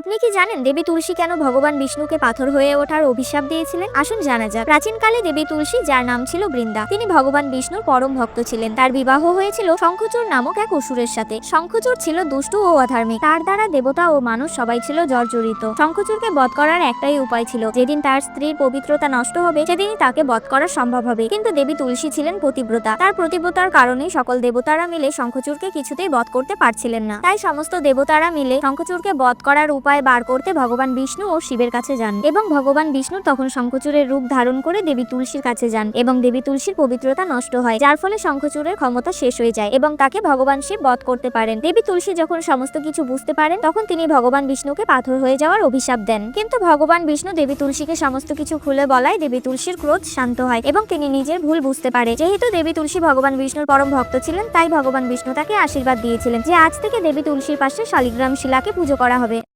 আপনি কি জানেন দেবী তুলসী কেন ভগবান বিষ্ণুকে পাথর হয়ে ওঠার অভিশাপ দিয়েছিলেন? আসুন জানা যাক। প্রাচীনকালে দেবী তুলসী, যার নাম ছিল বৃন্দা, তিনি ভগবান বিষ্ণুর পরম ভক্ত ছিলেন। তার বিবাহ হয়েছিল শঙ্খচূড় নামক এক অসুরের সাথে। শঙ্খচূড় ছিল দুষ্টু ও অধার্মিক। তার দ্বারা দেবতা ও মানুষ সবাই ছিল জর্জরিত। শঙ্খচূড়কে বধ করার একটাই উপায় ছিল, যেদিন তার স্ত্রীর পবিত্রতা নষ্ট হবে, সেদিনই তাকে বধ করা সম্ভব হবে। কিন্তু দেবী তুলসী ছিলেন প্রতিব্রতা তার প্রতিব্রতার কারণেই সকল দেবতারা মিলে শঙ্খচূড়কে কিছুতেই বধ করতে পারছিলেন না। তাই সমস্ত দেবতারা মিলে শঙ্খচূড়কে বধ করার উপায় বার করতে ভগবান বিষ্ণু ও শিবের কাছে যান এবং ভগবান বিষ্ণু তখন শঙ্খচূড়ের রূপ ধারণ করে দেবী তুলসীর কাছে যান এবং দেবী তুলসীর পবিত্রতা নষ্ট হয়, যার ফলে শঙ্খচূড়ের ক্ষমতা শেষ হয়ে যায় এবং তাকে ভগবান শিব বধ করতে পারেন। দেবী তুলসী যখন সমস্ত কিছু বুঝতে পারেন, তখন তিনি ভগবান বিষ্ণুকে পাথর হয়ে যাওয়ার অভিশাপ দেন। কিন্তু ভগবান বিষ্ণু দেবী তুলসীকে সমস্ত কিছু খুলে বলায় দেবী তুলসীর ক্রোধ শান্ত হয় এবং তিনি নিজের ভুল বুঝতে পারে। যেহেতু দেবী তুলসী ভগবান বিষ্ণুর পরম ভক্ত ছিলেন, তাই ভগবান বিষ্ণু তাকে আশীর্বাদ দিয়েছিলেন যে আজ থেকে দেবী তুলসীর পাশে শালিগ্রাম শিলাকে পুজো করা হবে।